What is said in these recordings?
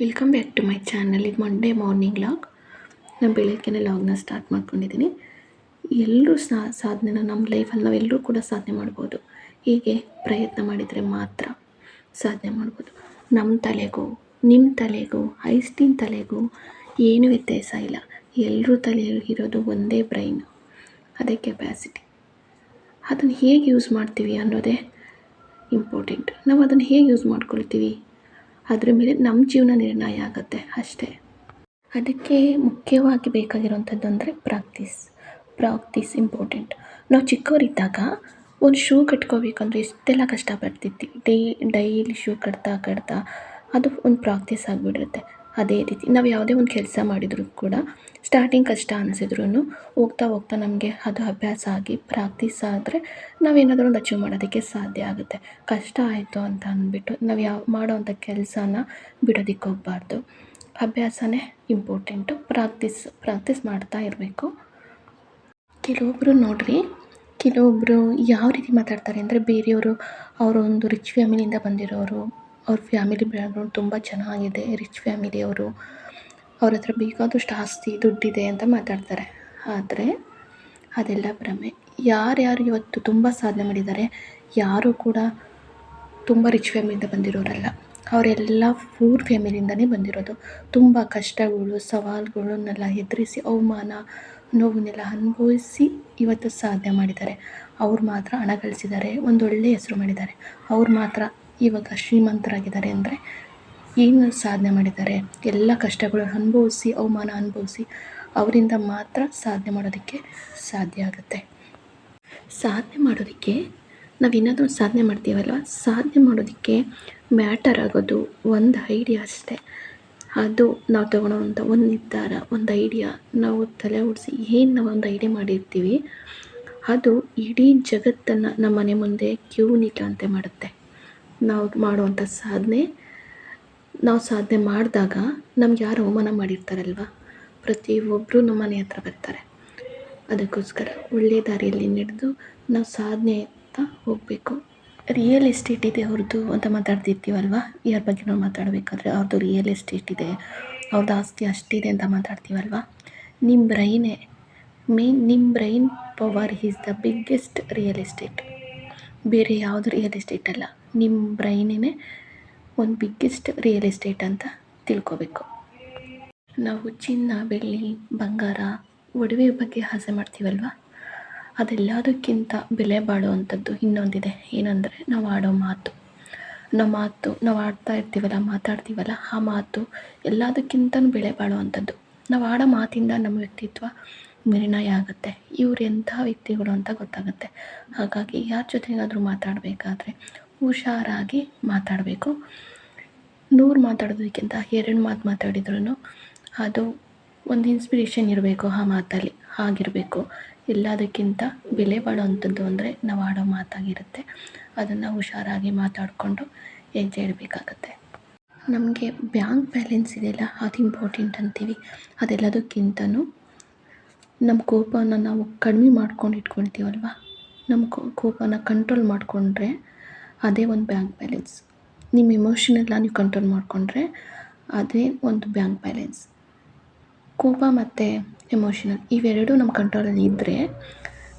Welcome back to my channel ಇದು Monday morning log ನಾನು ಬೆಳಗ್ಗೆನೇ ಲಾಗ್ನ ಸ್ಟಾರ್ಟ್ ಮಾಡ್ಕೊಂಡಿದ್ದೀನಿ. ಎಲ್ಲರೂ ಸಾ ಸಾಧನೆನ ನಮ್ಮ ಲೈಫಲ್ಲಿ ನಾವೆಲ್ಲರೂ ಕೂಡ ಸಾಧನೆ ಮಾಡ್ಬೋದು. ಹೀಗೆ ಪ್ರಯತ್ನ ಮಾಡಿದರೆ ಮಾತ್ರ ಸಾಧನೆ ಮಾಡ್ಬೋದು. ನಮ್ಮ ತಲೆಗೂ ನಿಮ್ಮ ತಲೆಗೂ ಐಸ್ಟಿನ್ ತಲೆಗೂ ಏನೂ ವ್ಯತ್ಯಾಸ ಇಲ್ಲ. ಎಲ್ಲರೂ ತಲೆಯಲ್ಲಿ ಇರೋದು ಒಂದೇ ಬ್ರೈನ್ ಅದೇ ಕೆಪ್ಯಾಸಿಟಿ ಅದನ್ನು ಹೇಗೆ ಯೂಸ್ ಮಾಡ್ತೀವಿ ಅನ್ನೋದೇ ಇಂಪಾರ್ಟೆಂಟ್ ನಾವು ಅದನ್ನು ಹೇಗೆ ಯೂಸ್ ಮಾಡ್ಕೊಳ್ತೀವಿ? ಅದ್ರ ಮೇಲೆ ನಮ್ಮ ಜೀವನ ನಿರ್ಣಯ ಆಗುತ್ತೆ ಅಷ್ಟೇ. ಅದಕ್ಕೆ ಮುಖ್ಯವಾಗಿ ಬೇಕಾಗಿರುವಂಥದ್ದು ಅಂದರೆ ಪ್ರಾಕ್ಟೀಸ್. Practice important. ನಾವು ಚಿಕ್ಕವರಿದ್ದಾಗ ಒಂದು ಶೂ ಕಟ್ಕೋಬೇಕಂದ್ರೆ ಎಷ್ಟೆಲ್ಲ ಕಷ್ಟಪಡ್ತಿದ್ವಿ. ಡೈ, ಡೈಲಿ ಶೂ ಕಟ್ತಾ ಕಟ್ತಾ ಅದು ಒಂದು ಪ್ರಾಕ್ಟೀಸ್ ಆಗಿಬಿಟ್ಟಿರುತ್ತೆ ಅದೇ ರೀತಿ ನಾವು ಯಾವುದೇ ಒಂದು ಕೆಲಸ ಮಾಡಿದರೂ ಕೂಡ ಸ್ಟಾರ್ಟಿಂಗ್ ಕಷ್ಟ ಅನಿಸಿದ್ರೂ ಹೋಗ್ತಾ ಹೋಗ್ತಾ ನಮಗೆ ಅದು ಅಭ್ಯಾಸ ಆಗಿ ಪ್ರಾಕ್ಟೀಸ್ ಆದರೆ ನಾವೇನಾದರೂ ಒಂದು ಅಚೀವ್ ಮಾಡೋದಕ್ಕೆ ಸಾಧ್ಯ ಆಗುತ್ತೆ. ಕಷ್ಟ ಆಯಿತು ಅಂತ ಅಂದ್ಬಿಟ್ಟು ನಾವು ಯಾವ ಮಾಡೋವಂಥ ಕೆಲಸನ ಬಿಡೋದಕ್ಕೆ ಹೋಗಬಾರ್ದು. ಅಭ್ಯಾಸನೇ ಇಂಪಾರ್ಟೆಂಟು ಪ್ರಾಕ್ಟೀಸ್ ಪ್ರಾಕ್ಟೀಸ್ ಮಾಡ್ತಾ ಇರಬೇಕು. ಕೆಲವೊಬ್ಬರು ನೋಡ್ರಿ ಕೆಲವೊಬ್ಬರು ಯಾವ ರೀತಿ ಮಾತಾಡ್ತಾರೆ ಅಂದರೆ ಬೇರೆಯವರು ಅವರೊಂದು ರಿಚ್ ಫ್ಯಾಮಿಲಿಯಿಂದ ಬಂದಿರೋರು, ಅವ್ರ ಫ್ಯಾಮಿಲಿ ಬ್ಯಾಕ್ಗ್ರೌಂಡ್ ತುಂಬ ಚೆನ್ನಾಗಿದೆ ರಿಚ್ ಫ್ಯಾಮಿಲಿಯವರು ಅವ್ರ ಹತ್ರ ಬೇಕಾದಷ್ಟು ಆಸ್ತಿ ದುಡ್ಡಿದೆ ಅಂತ ಮಾತಾಡ್ತಾರೆ. ಆದರೆ ಅದೆಲ್ಲ ಭ್ರಮೆ. ಯಾರ್ಯಾರು ಇವತ್ತು ತುಂಬ ಸಾಧನೆ ಮಾಡಿದ್ದಾರೆ, ಯಾರೂ ಕೂಡ ತುಂಬ ರಿಚ್ ಫ್ಯಾಮಿಲಿಯಿಂದ ಬಂದಿರೋರಲ್ಲ. ಅವರೆಲ್ಲ ಪೂರ್ ಫ್ಯಾಮಿಲಿಯಿಂದನೇ ಬಂದಿರೋದು. ತುಂಬ ಕಷ್ಟಗಳು, ಸವಾಲುಗಳನ್ನೆಲ್ಲ ಎದುರಿಸಿ, ಅವಮಾನ ನೋವನ್ನೆಲ್ಲ ಅನುಭವಿಸಿ ಇವತ್ತು ಸಾಧನೆ ಮಾಡಿದ್ದಾರೆ. ಅವ್ರು ಮಾತ್ರ ಹಣ ಗಳಿಸಿದ್ದಾರೆ, ಒಂದೊಳ್ಳೆ ಹೆಸರು ಮಾಡಿದ್ದಾರೆ. ಅವ್ರು ಮಾತ್ರ ಇವಾಗ ಶ್ರೀಮಂತರಾಗಿದ್ದಾರೆ ಅಂದರೆ ಏನು ಸಾಧನೆ ಮಾಡಿದ್ದಾರೆ? ಎಲ್ಲ ಕಷ್ಟಗಳು ಅನುಭವಿಸಿ, ಅವಮಾನ ಅನುಭವಿಸಿ, ಅವರಿಂದ ಮಾತ್ರ ಸಾಧನೆ ಮಾಡೋದಕ್ಕೆ ಸಾಧ್ಯ ಆಗುತ್ತೆ. ಸಾಧನೆ ಮಾಡೋದಕ್ಕೆ ನಾವು ಏನಾದರೂ ಸಾಧನೆ ಮಾಡ್ತೀವಲ್ವ? ಸಾಧನೆ ಮಾಡೋದಕ್ಕೆ ಮ್ಯಾಟರ್ ಆಗೋದು ಒಂದು ಐಡಿಯಾ ಅಷ್ಟೇ. ಅದು ನಾವು ತೊಗೊಳೋವಂಥ ಒಂದು ನಿರ್ಧಾರ, ಒಂದು ಐಡಿಯಾ. ನಾವು ತಲೆ ಓಡಿಸಿ ಏನು ನಾವು ಒಂದು ಐಡಿಯಾ ಮಾಡಿರ್ತೀವಿ, ಅದು ಇಡೀ ಜಗತ್ತನ್ನು ನಮ್ಮ ಮನೆ ಮುಂದೆ ಕ್ಯೂ ನಿಲ್ಲುವಂತೆ ಮಾಡುತ್ತೆ. ನಾವು ಮಾಡುವಂಥ ಸಾಧನೆ ನಾವು ಸಾಧನೆ ಮಾಡಿದಾಗ ನಮ್ಗೆ ಯಾರು ಅವಮಾನ ಮಾಡಿರ್ತಾರಲ್ವ? ಪ್ರತಿಯೊಬ್ಬರು ನಮ್ಮ ಮನೆ ಹತ್ರ ಬರ್ತಾರೆ. ಅದಕ್ಕೋಸ್ಕರ ಒಳ್ಳೆಯ ದಾರಿಯಲ್ಲಿ ನಡೆದು ನಾವು ಸಾಧನೆ ಅಂತ ಹೋಗಬೇಕು. ರಿಯಲ್ ಎಸ್ಟೇಟ್ ಇದೆ ಅವ್ರದ್ದು ಅಂತ ಮಾತಾಡ್ತಿರ್ತೀವಲ್ವ? ಯಾರ ಬಗ್ಗೆ ನಾವು ಮಾತಾಡಬೇಕಾದ್ರೆ ಅವ್ರದ್ದು ರಿಯಲ್ ಎಸ್ಟೇಟ್ ಇದೆ. ಅವ್ರದ್ದು ಆಸ್ತಿ ಅಷ್ಟಿದೆ ಅಂತ ಮಾತಾಡ್ತೀವಲ್ವ? ನಿಮ್ಮ ಬ್ರೈನೇ ಮೇನ್ ನಿಮ್ಮ brain power is the biggest real estate ಬೇರೆ ಯಾವುದು ರಿಯಲ್ ಎಸ್ಟೇಟ್ ಅಲ್ಲ. ನಿಮ್ಮ ಬ್ರೈನೇ ಒಂದು ಬಿಗ್ಗೆಸ್ಟ್ ರಿಯಲ್ ಎಸ್ಟೇಟ್ ಅಂತ ತಿಳ್ಕೊಬೇಕು. ನಾವು ಚಿನ್ನ, ಬೆಳ್ಳಿ, ಬಂಗಾರ ಒಡವೆ ಬಗ್ಗೆ ಆಸೆ ಮಾಡ್ತೀವಲ್ವ? ಅದೆಲ್ಲದಕ್ಕಿಂತ ಬೆಲೆ ಬಾಳುವಂಥದ್ದು ಇನ್ನೊಂದಿದೆ. ಏನಂದರೆ ನಾವು ಆಡೋ ಮಾತು. ನಮ್ಮ ಮಾತು, ನಾವು ಆಡ್ತಾ ಇರ್ತೀವಲ್ಲ, ಮಾತಾಡ್ತೀವಲ್ಲ, ಆ ಮಾತು ಎಲ್ಲದಕ್ಕಿಂತ ಬೆಲೆ ಬಾಳುವಂಥದ್ದು. ನಾವು ಆಡೋ ಮಾತಿಂದ ನಮ್ಮ ವ್ಯಕ್ತಿತ್ವ ನಿರ್ಣಯ ಆಗುತ್ತೆ. ಇವ್ರು ಎಂಥ ವ್ಯಕ್ತಿಗಳು ಅಂತ ಗೊತ್ತಾಗುತ್ತೆ. ಹಾಗಾಗಿ ಯಾರ ಜೊತೆಗಾದರೂ ಮಾತಾಡಬೇಕಾದ್ರೆ ಹುಷಾರಾಗಿ ಮಾತಾಡಬೇಕು. ನೂರು ಮಾತಾಡೋದಕ್ಕಿಂತ ಎರಡು ಮಾತು ಮಾತಾಡಿದ್ರೂ ಅದು ಒಂದು ಇನ್ಸ್ಪಿರೇಷನ್ ಇರಬೇಕು ಆ ಮಾತಲ್ಲಿ ಆಗಿರಬೇಕು ಎಲ್ಲದಕ್ಕಿಂತ ಬೆಲೆ ಬಾಳುವಂಥದ್ದು ಅಂದರೆ ನಾವು ಆಡೋ ಮಾತಾಗಿರುತ್ತೆ. ಅದನ್ನು ಹುಷಾರಾಗಿ ಮಾತಾಡಿಕೊಂಡು ಹೆಜ್ಜೆ ಇಡಬೇಕಾಗತ್ತೆ. ನಮಗೆ ಬ್ಯಾಂಕ್ ಬ್ಯಾಲೆನ್ಸ್ ಇದೆಯಲ್ಲ ಅದು ಇಂಪಾರ್ಟೆಂಟ್ ಅಂತೀವಿ. ಅದೆಲ್ಲದಕ್ಕಿಂತನೂ ನಮ್ಮ ಕೋಪವನ್ನು ನಾವು ಕಡಿಮೆ ಮಾಡ್ಕೊಂಡು ಇಟ್ಕೊಳ್ತೀವಲ್ವ ನಮ್ಮ ಕೋಪನ ಕಂಟ್ರೋಲ್ ಮಾಡಿಕೊಂಡ್ರೆ ಅದೇ ಒಂದು ಬ್ಯಾಂಕ್ ಬ್ಯಾಲೆನ್ಸ್. ನಿಮ್ಮ ಎಮೋಷನೆಲ್ಲ ನೀವು ಕಂಟ್ರೋಲ್ ಮಾಡಿಕೊಂಡ್ರೆ ಅದೇ ಒಂದು ಬ್ಯಾಂಕ್ ಬ್ಯಾಲೆನ್ಸ್. ಕೋಪ ಮತ್ತು ಎಮೋಷನಲ್ ಇವೆರಡೂ ನಮ್ಮ ಕಂಟ್ರೋಲಲ್ಲಿ ಇದ್ದರೆ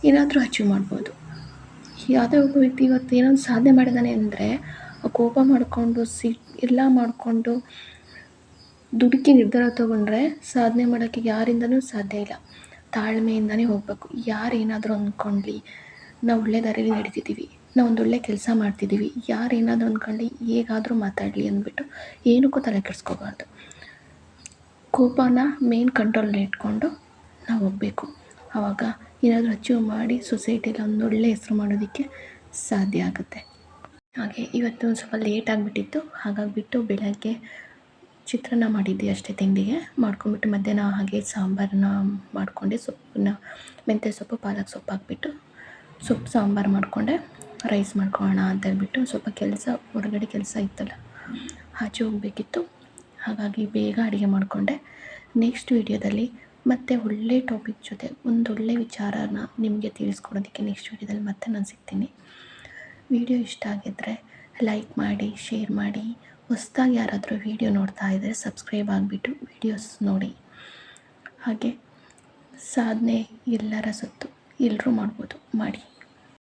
ಏನಾದರೂ ಅಚೀವ್ ಮಾಡ್ಬೋದು. ಯಾವುದೇ ಒಬ್ಬ ವ್ಯಕ್ತಿ ಇವತ್ತು ಏನೊಂದು ಸಾಧನೆ ಮಾಡಿದಾನೆ ಅಂದರೆ ಕೋಪ ಮಾಡಿಕೊಂಡು ಸಿ ಎಲ್ಲ ಮಾಡಿಕೊಂಡು ದುಡುಕಿ ನಿರ್ಧಾರ ತೊಗೊಂಡ್ರೆ ಸಾಧನೆ ಮಾಡೋಕ್ಕೆ ಯಾರಿಂದನೂ ಸಾಧ್ಯ ಇಲ್ಲ. ತಾಳ್ಮೆಯಿಂದನೇ ಹೋಗಬೇಕು. ಯಾರು ಏನಾದರೂ ಅಂದ್ಕೊಂಡ್ಲಿ, ನಾವು ಒಳ್ಳೆ ದಾರಿಯಲ್ಲಿ ನಡೀತಿದ್ದೀವಿ. ನಾವು ಒಂದು ಒಳ್ಳೆ ಕೆಲಸ ಮಾಡ್ತಿದ್ದೀವಿ ಯಾರು ಏನಾದರೂ ಅಂದ್ಕೊಂಡು ಹೇಗಾದರೂ ಮಾತಾಡಲಿ ಅಂದ್ಬಿಟ್ಟು ಏನಕ್ಕೂ ತಲೆ ಕೆಡಿಸ್ಕೋಬಾರ್ದು. ಕೋಪನ ಮೇನ್ ಕಂಟ್ರೋಲಲ್ಲಿ ಇಟ್ಕೊಂಡು ನಾವು ಹೋಗಬೇಕು. ಆವಾಗ ಏನಾದರೂ ಅಚೀವ್ ಮಾಡಿ ಸೊಸೈಟಿಲಿ ಒಂದು ಒಳ್ಳೆ ಹೆಸ್ರು ಮಾಡೋದಕ್ಕೆ ಸಾಧ್ಯ ಆಗುತ್ತೆ. ಹಾಗೆ ಇವತ್ತು ಒಂದು ಸ್ವಲ್ಪ ಲೇಟ್ ಆಗಿಬಿಟ್ಟಿತ್ತು. ಹಾಗಾಗಿಬಿಟ್ಟು ಬೆಳಗ್ಗೆ ಚಿತ್ರಾನ್ನ ಮಾಡಿದ್ದೆ ಅಷ್ಟೇ ತಿಂಡಿಗೆ. ಮಾಡ್ಕೊಂಡ್ಬಿಟ್ಟು ಮಧ್ಯಾಹ್ನ ಹಾಗೆ ಸಾಂಬಾರನ್ನ ಮಾಡಿಕೊಂಡೆ ಸೊಪ್ಪನ್ನ, ಮೆಂತ್ಯ ಸೊಪ್ಪು, ಪಾಲಕ್ ಸೊಪ್ಪು ಹಾಕ್ಬಿಟ್ಟು ಸೊಪ್ಪು, ಸಾಂಬಾರು ಮಾಡಿಕೊಂಡೆ. ರೈಸ್ ಮಾಡ್ಕೊಳ್ಳೋಣ ಅಂತ ಹೇಳ್ಬಿಟ್ಟು ಸ್ವಲ್ಪ ಕೆಲಸ, ಹೊರಗಡೆ ಕೆಲಸ ಇತ್ತಲ್ಲ, ಆಚೆ ಹೋಗಬೇಕಿತ್ತು. ಹಾಗಾಗಿ ಬೇಗ ಅಡುಗೆ ಮಾಡಿಕೊಂಡೆ. ನೆಕ್ಸ್ಟ್ ವೀಡಿಯೋದಲ್ಲಿ ಮತ್ತೆ ಒಳ್ಳೆ ಟಾಪಿಕ್ ಜೊತೆ, ಒಂದೊಳ್ಳೆ ವಿಚಾರನ ನಿಮಗೆ ತಿಳಿಸ್ಕೊಡೋದಕ್ಕೆ ನೆಕ್ಸ್ಟ್ ವೀಡಿಯೋದಲ್ಲಿ ಮತ್ತೆ ನಾನು ಸಿಗ್ತೀನಿ. ವಿಡಿಯೋ ಇಷ್ಟ ಆಗಿದ್ದರೆ ಲೈಕ್ ಮಾಡಿ ಶೇರ್ ಮಾಡಿ. ಹೊಸ್ದಾಗಿ ಯಾರಾದರೂ ವೀಡಿಯೋ ನೋಡ್ತಾ ಇದ್ದರೆ ಸಬ್ಸ್ಕ್ರೈಬ್ ಆಗಿಬಿಟ್ಟು ವೀಡಿಯೋಸ್ ನೋಡಿ. ಹಾಗೆ, ಸಾಧನೆ ಎಲ್ಲರ ಸತ್ತು ಎಲ್ಲರೂ ಮಾಡ್ಬೋದು, ಮಾಡಿ.